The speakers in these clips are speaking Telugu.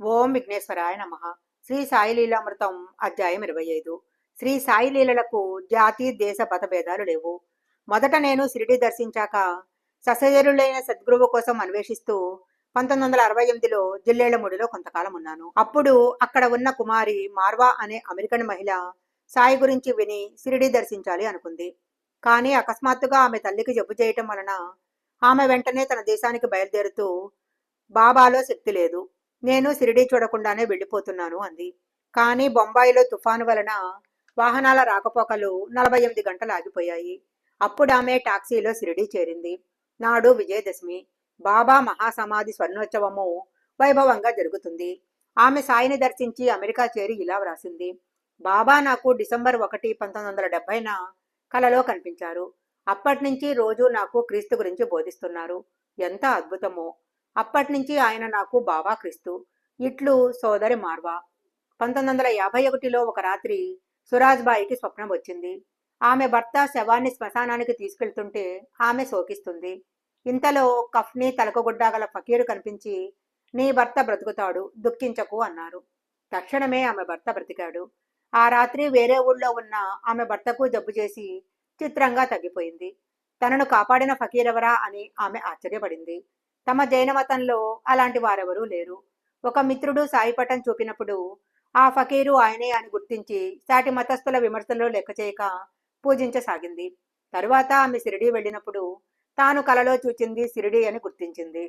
ఓం విఘ్నేశ్వరాయ నమ. శ్రీ సాయి లీలామృతం అధ్యాయం ఇరవై ఐదు. శ్రీ సాయి లీలలకు జాతి దేశ పథ భేదాలు లేవు. మొదట నేను సిరిడి దర్శించాక ససజరులైన సద్గురువు కోసం అన్వేషిస్తూ పంతొమ్మిది వందల అరవై ఎనిమిదిలో జిల్లేళ్ళముడిలో కొంతకాలం ఉన్నాను. అప్పుడు అక్కడ ఉన్న కుమారి మార్వా అనే అమెరికన్ మహిళ సాయి గురించి విని షిరిడి దర్శించాలి అనుకుంది. కానీ అకస్మాత్తుగా ఆమె తల్లికి జబ్బు చేయటం వలన ఆమె వెంటనే తన దేశానికి బయలుదేరుతూ బాబాలో శక్తి లేదు. నేను సిరిడి చూడకుండానే వెళ్ళిపోతున్నాను అంది. కానీ బొంబాయిలో తుఫాను వలన వాహనాల రాకపోకలు నలభై ఎనిమిది గంటలు ఆగిపోయాయి. అప్పుడు ఆమె టాక్సీలో సిరిడి చేరింది. నాడు విజయదశమి. బాబా మహాసమాధి స్వర్ణోత్సవము వైభవంగా జరుగుతుంది. ఆమె సాయిని దర్శించి అమెరికా చేరి ఇలా వ్రాసింది. బాబా నాకు డిసెంబర్ ఒకటి పంతొమ్మిది వందల డెబ్బైన కలలో కనిపించారు. అప్పటి నుంచి రోజు నాకు క్రీస్తు గురించి బోధిస్తున్నారు. ఎంత అద్భుతమో. అప్పటి నుంచి ఆయన నాకు బాబా క్రీస్తు. ఇట్లు సోదరి మార్వా. పంతొమ్మిది వందల యాభై ఒకటిలో ఒక రాత్రి సురాజ్బాయికి స్వప్నం వచ్చింది. ఆమె భర్త శవాన్ని శ్మశానానికి తీసుకెళ్తుంటే ఆమె శోకిస్తుంది. ఇంతలో కఫ్ని తలకగుడ్డా గల ఫకీరు కనిపించి నీ భర్త బ్రతుకుతాడు దుఃఖించకు అన్నారు. తక్షణమే ఆమె భర్త బ్రతికాడు. ఆ రాత్రి వేరే ఊళ్ళో ఉన్న ఆమె భర్తకు జబ్బు చేసి చిత్రంగా తగ్గిపోయింది. తనను కాపాడిన ఫకీరెవరా అని ఆమె ఆశ్చర్యపడింది. తమ జైన మతంలో అలాంటి వారెవరూ లేరు. ఒక మిత్రుడు సాయిపటం చూపినప్పుడు ఆ ఫకీరు ఆయనే అని గుర్తించి సాటి మతస్థుల విమర్శలు లెక్క చేయక పూజించసాగింది. తరువాత ఆమె సిరిడి వెళ్ళినప్పుడు తాను కలలో చూచింది సిరిడి అని గుర్తించింది.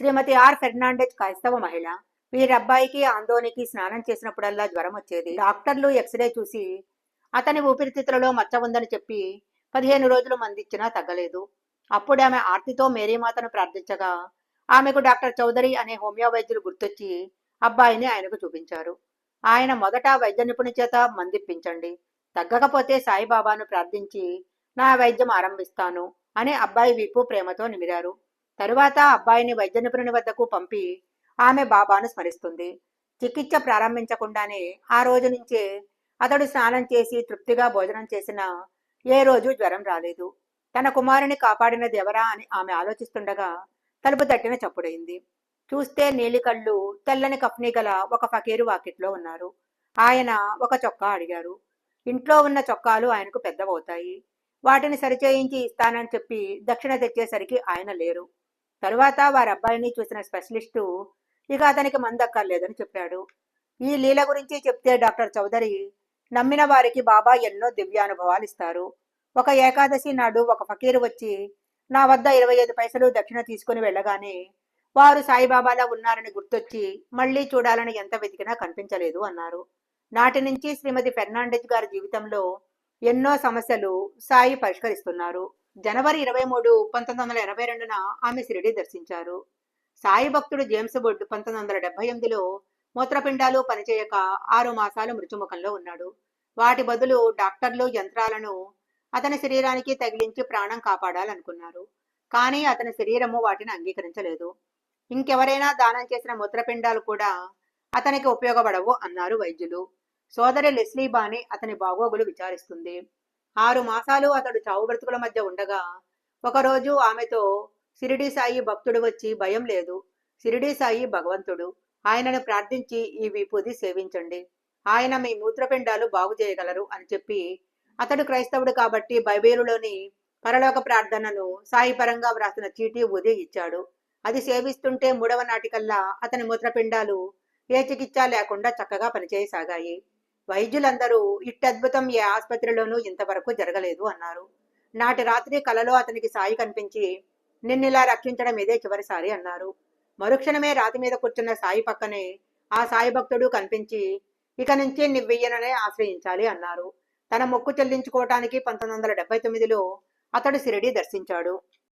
శ్రీమతి ఆర్ ఫెర్నాండెజ్ క్రైస్తవ మహిళ. వీరబ్బాయికి ఆందోనికి స్నానం చేసినప్పుడల్లా జ్వరం వచ్చేది. డాక్టర్లు ఎక్స్రే చూసి అతని ఊపిరితిత్తులలో మచ్చ ఉందని చెప్పి పదిహేను రోజులు మందిచ్చినా తగ్గలేదు. అప్పుడు ఆమె ఆర్తితో మేరీమాతను ప్రార్థించగా ఆమెకు డాక్టర్ చౌదరి అనే హోమియో వైద్యులు గుర్తొచ్చి అబ్బాయిని ఆయనకు చూపించారు. ఆయన మొదట వైద్య నిపుణి చేత మందిప్పించండి. తగ్గకపోతే సాయిబాబాను ప్రార్థించి నా వైద్యం ఆరంభిస్తాను అని అబ్బాయి వీపు ప్రేమతో నిమిరారు. తరువాత అబ్బాయిని వైద్య నిపుణుని వద్దకు పంపి ఆమె బాబాను స్మరిస్తుంది. చికిత్స ప్రారంభించకుండానే ఆ రోజు నుంచే అతడు స్నానం చేసి తృప్తిగా భోజనం చేసినా ఏ రోజు జ్వరం రాలేదు. తన కుమారుని కాపాడినది ఎవరా అని ఆమె ఆలోచిస్తుండగా తలుపు తట్టిన చప్పుడైంది చూస్తే నీలికళ్ళు తెల్లని కప్ని గల ఒక ఫకీరు వాకిట్లో ఉన్నారు. ఆయన ఒక చొక్కా అడిగారు. ఇంట్లో ఉన్న చొక్కాలు ఆయనకు పెద్దవవుతాయి. వాటిని సరిచేయించి ఇస్తానని చెప్పి దక్షిణ తెచ్చేసరికి ఆయన లేరు. తరువాత వారి అబ్బాయిని చూసిన స్పెషలిస్టు ఇక అతనికి మందక్కర్లేదని చెప్పాడు. ఈ లీల గురించి చెప్తే డాక్టర్ చౌదరి నమ్మిన వారికి బాబా ఎన్నో దివ్యానుభవాలు ఇస్తారు ఒక ఏకాదశి నాడు ఒక ఫకీరు వచ్చి నా వద్ద ఇరవై ఐదు పైసలు దక్షిణ తీసుకుని వెళ్ళగానే వారు సాయిబాబాలా ఉన్నారని గుర్తొచ్చి మళ్ళీ చూడాలని ఎంత వెతికినా కనిపించలేదు అన్నారు. నాటి నుంచి శ్రీమతి ఫెర్నాండెజ్ గారి జీవితంలో ఎన్నో సమస్యలు సాయి పరిష్కరిస్తున్నారు. జనవరి ఇరవై మూడు పంతొమ్మిది వందల ఎనభై రెండున ఆమె షిరిడి దర్శించారు. సాయి భక్తుడు జేమ్స్ బుడ్ పంతొమ్మిది వందల డెబ్బై ఎనిమిదిలో మూత్రపిండాలు పనిచేయక ఆరు మాసాలు మృత్యుముఖంలో ఉన్నాడు. వాటి బదులు డాక్టర్లు యంత్రాలను అతని శరీరానికి తగిలించి ప్రాణం కాపాడాలనుకున్నారు. కానీ అతని శరీరము వాటిని అంగీకరించలేదు. ఇంకెవరైనా దానం చేసిన మూత్రపిండాలు కూడా అతనికి ఉపయోగపడవు అన్నారు వైద్యులు. సోదరి లెస్లీ బాని అతని బాగోగులు విచారిస్తుంది. ఆరు మాసాలు అతడు చావు బ్రతుకుల మధ్య ఉండగా ఒకరోజు ఆమెతో సిరిడి సాయి భక్తుడు వచ్చి భయం లేదు. సిరిడి సాయి భగవంతుడు ఆయనను ప్రార్థించి ఈ విభూది సేవించండి. ఆయన మీ మూత్రపిండాలు బాగు చేయగలరు అని చెప్పి అతడు క్రైస్తవుడు కాబట్టి బైబేలులోని పరలోక ప్రార్థనను సాయి పరంగా వ్రాసిన చీటీ ఉదయం ఇచ్చాడు. అది సేవిస్తుంటే మూడవ నాటికల్లా అతని మూత్రపిండాలు ఏ చికిత్స లేకుండా చక్కగా పనిచేయసాగాయి. వైద్యులందరూ ఇట్టద్భుతం ఏ ఆసుపత్రిలోనూ ఇంతవరకు జరగలేదు అన్నారు. నాటి రాత్రి కలలో అతనికి సాయి కనిపించి నిన్నిలా రక్షించడం ఇదే చివరిసారి అన్నారు. మరుక్షణమే రాతి మీద కూర్చున్న సాయి పక్కనే ఆ సాయి భక్తుడు కనిపించి ఇక నుంచి నివ్వెయ్యననే ఆశ్రయించాలి అన్నారు. తన మొక్కు చెల్లించుకోవటానికి పంతొమ్మిది వందల డెబ్బై తొమ్మిదిలో అతడు సిరిడి దర్శించాడు.